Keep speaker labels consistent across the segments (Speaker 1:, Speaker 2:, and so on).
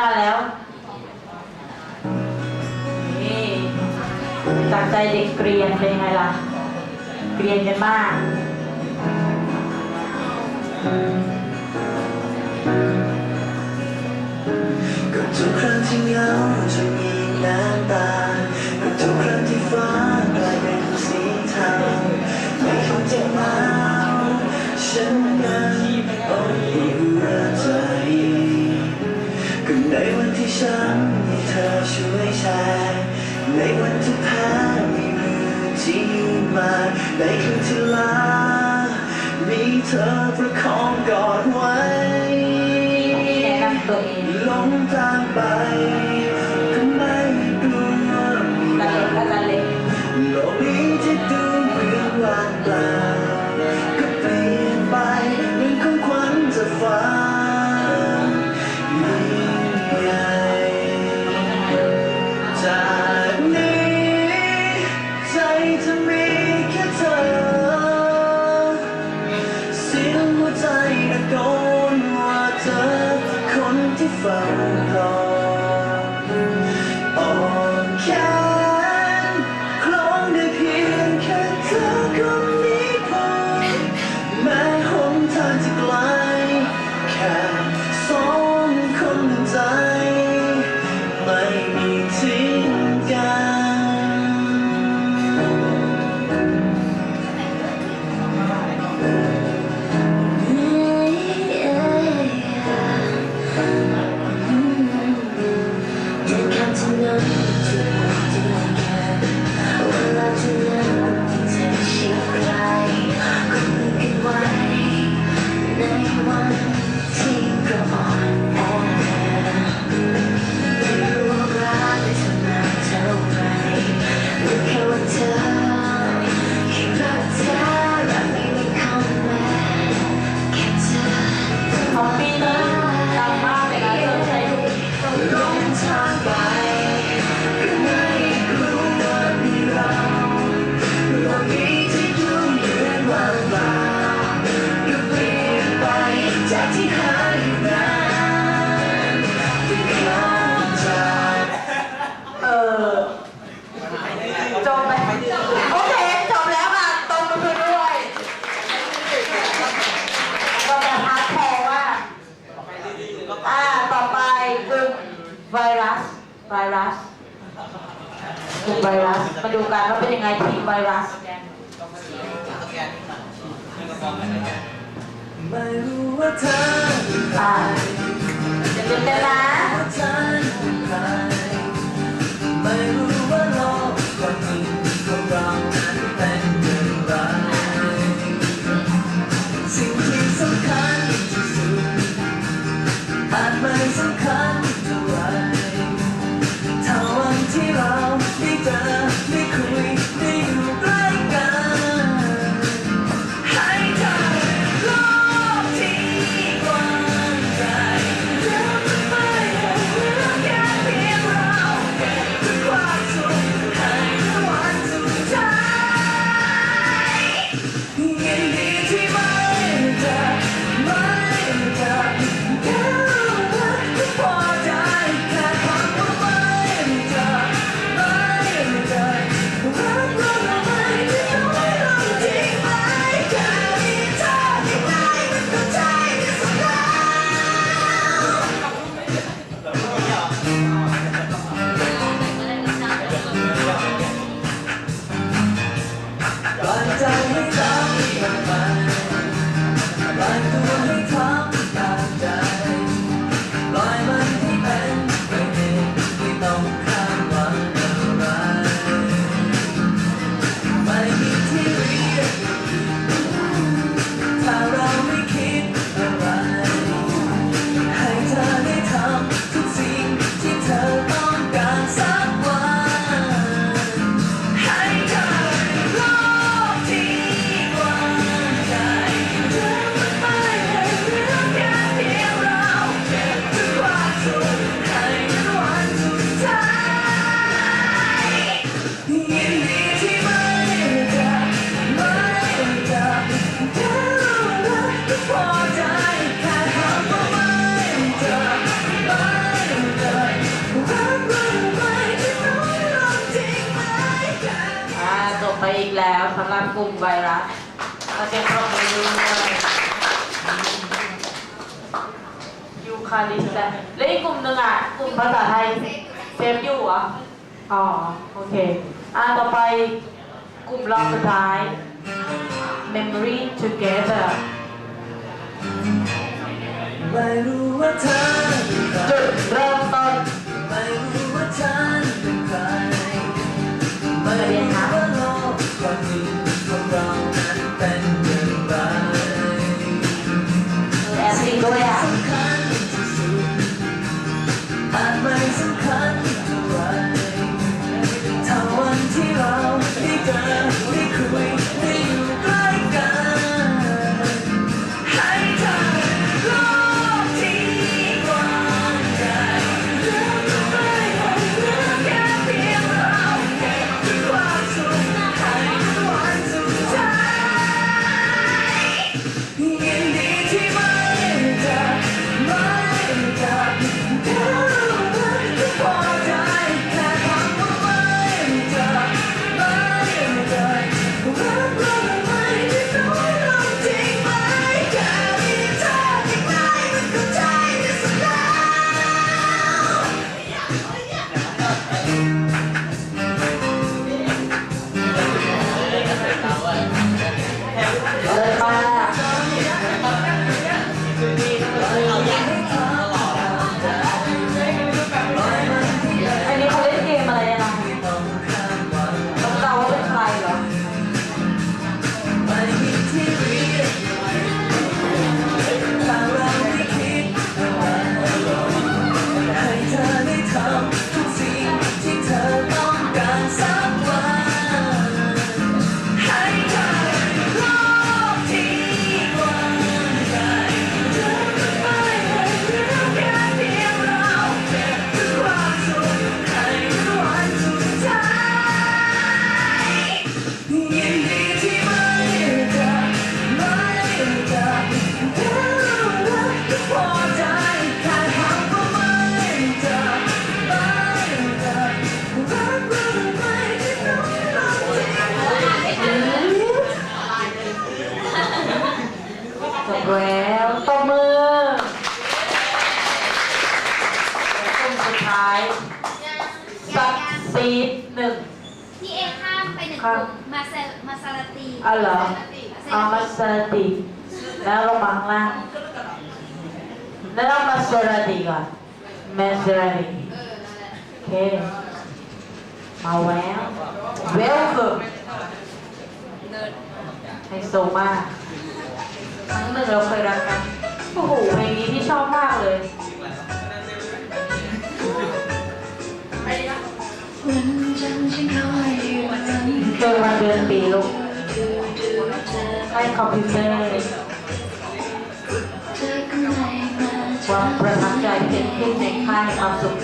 Speaker 1: มาแล้วจากใจเด็กเรียนเป็นไงล่ะเรียนกันมาก
Speaker 2: ก็ทุกครั้งที่เหงาจะมีน้ำตา ฉันเธอช่วยชายในวันที่แพ้มีมือที่ยืนมาในคืนที่ลามีเธอประคองกอดไว้ Yeah. ทีมไวรัส มา
Speaker 3: ดูกั
Speaker 1: น
Speaker 2: ว่าเป็นยั
Speaker 1: งไงทีมไวรัส
Speaker 2: ไม่รู้ว่าเธอ
Speaker 1: อ่
Speaker 2: อย่าลืเต้นนะา
Speaker 1: ลิสแต่แอีกกลุ่มหนึ่งอะกลุ่มภาษาไทยเซฟอยู่เหรออ๋อโอเคอะต่อไปกลุ่มรอบสุดท้าย memory together
Speaker 2: ไม่รู้ว่าเธอ
Speaker 1: จุดเริ่มต้น
Speaker 2: ไม่รู้ว่าเธอ ซราดีก่อนเม
Speaker 1: ซรา
Speaker 2: ดีโอเคมาแล้
Speaker 1: ว
Speaker 3: เว
Speaker 1: ลคัมไฮโซมากครั้งหนึ่งเราเคยรักกันโอ้โหเพลงนี้ที่ชอบมากเลยเกิดวันเดือนปีลูกให้คอมพิวเตอร์ ความประทับใจเป็นขึ้
Speaker 3: น
Speaker 1: ในค่าย
Speaker 3: อา
Speaker 1: มสุข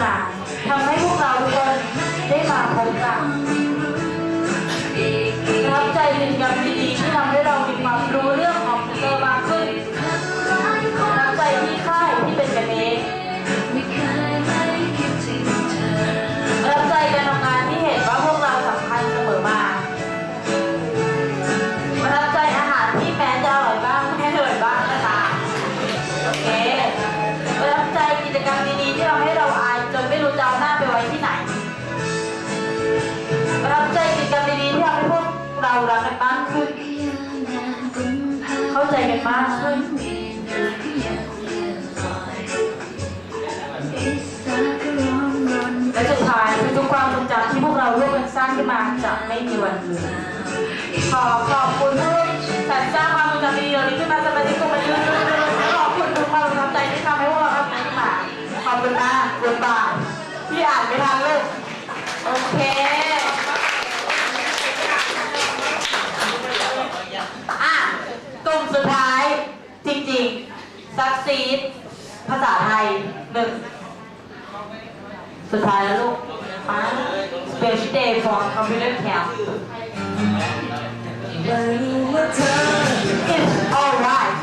Speaker 1: มาทำให้พวกเราทุกคนได้มาพบกันรับใจเป็นกรรมดีๆที่ทำให้เรา และสุดท้ายทุกความทรงจำที่พวกเราร่วมกันสร้างขึ้นมาจะไม่มีวันลือนขอขอบคุณทุกแต่สร้างความทรงจำดีเหล่านี้ขึ้นมาสมาชิกทุกคนขอบคุณทุกความประทัใจที่ทำให้พวกเราทำนี้ขึ้นมาขอบคุณมากขอบคุณบาทที่อ่านไม่ทันเลยโอเคอะกลุ่มสุดท้ายจริงๆซักซีดภาษาไทยหนึ่ง สุดท้ายแล้วลูกมา Special Day for Computer Camp
Speaker 2: ไม่รู้ว่าเธอ
Speaker 1: It's alright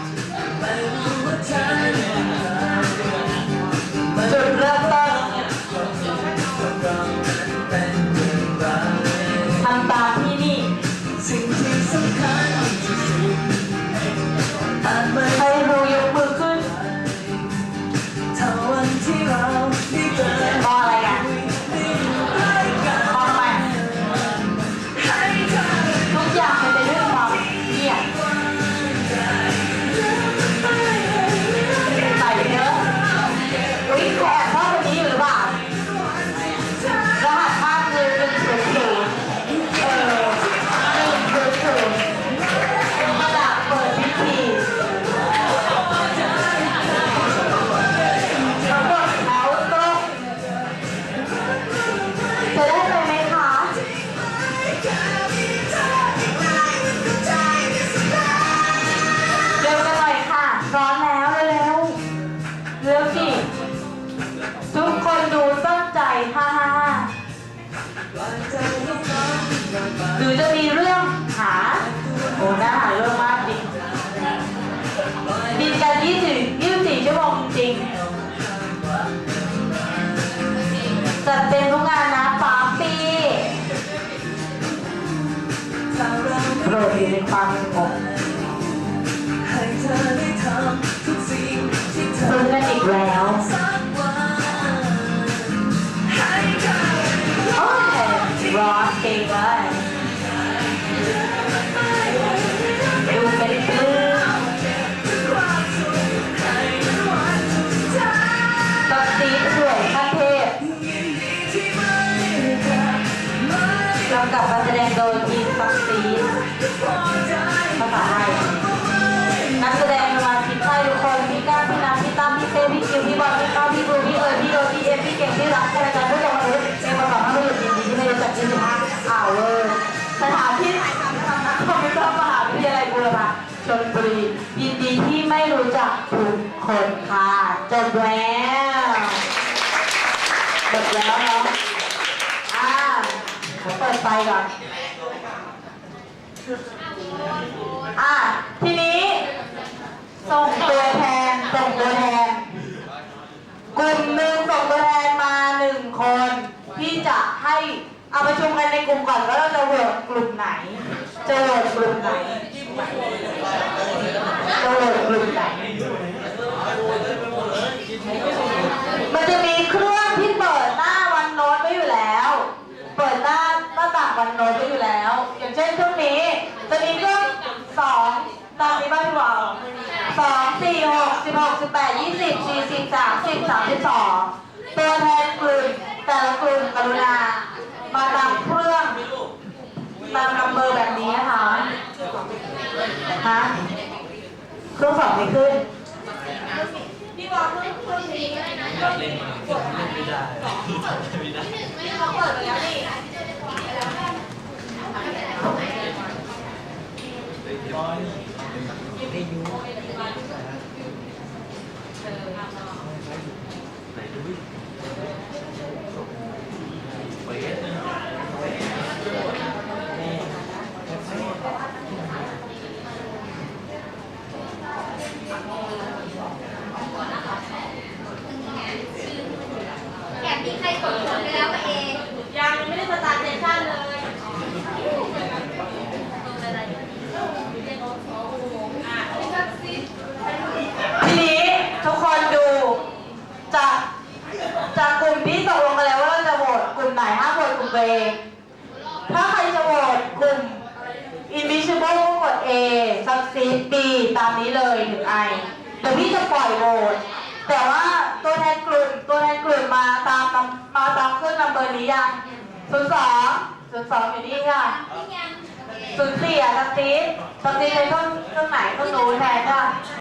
Speaker 1: ด
Speaker 2: อยู่
Speaker 1: ในความสงบให้
Speaker 2: เธอได้ทำทุกสิ่งที่เธอ
Speaker 1: ซึ้งกันอีกแล้ว
Speaker 2: สักวันให้เธอ
Speaker 1: โอ้ยร้อนเก่งเลย
Speaker 2: ไม่
Speaker 1: รู้
Speaker 2: จั
Speaker 1: กทุกคนค่ะจบแล้วจบแล้วเนาะอ่าผมเปิดไฟก่อนอะทีนี้ส่งตัวแทนส่งตัวแทนกลุ่มหนึ่งส่งตัวแทนมาหนึ่งคนที่จะให้เอาประชุมกันในกลุ่มก่อนว่าเราจะโหวตกกลุ่มไหนจะโหวตกลุ่มไหนจะโหวตกลุ่มไหน มันจะมีเครื่องที่เปิดหน้าวันโน้ตไว้อยู่แล้ว เปิดหน้าหน้าต่างวันโน้ตไว้อยู่แล้ว อย่างเช่นเครื่องนี้จะมีเครื่องสองตามนี้บ้างพี่บอกสองสี่หกสิบหกสิบแปดยี่สิบสี่สิบสามสิบสามสิบสองตัวแทนกลุ่มแต่ละกลุ่มกรุณา มาตามเครื่อง ตามนัมเบอร์แบบนี้นะคะฮะ เครื่องสองไม่ขึ้น
Speaker 3: แอบมีใครกดผลไปแล้วกับเอ
Speaker 1: ยังไม่ได้สตาร์ทเซสชั่นเลย ทีนี้ทุกคนดูจากจากกลุ่มที่ตกลงกันแล้วว่าเราจะโหวตกลุ่มไหนห้ามโหวตกลุ่มตัวเองถ้าใครจะโหวตกลุ่ม Invisible ก็กด A Succeed B ตามนี้เลยถึง I เดี๋ยวพี่จะปล่อยโหวตแต่ว่าตัวแทนกลุ่มตัวแทนกลุ่มมาตามมาตามเครื่องนัมเบอร์นี้ยังศูนย์สองศูนย์สองอยู่นี่ค่ะ
Speaker 3: นี่ไง
Speaker 1: ศูนย์สี่อะสตีฟสตีฟใช้เครื่องเครื่องไหนเครื่องหนูแทนค่ะ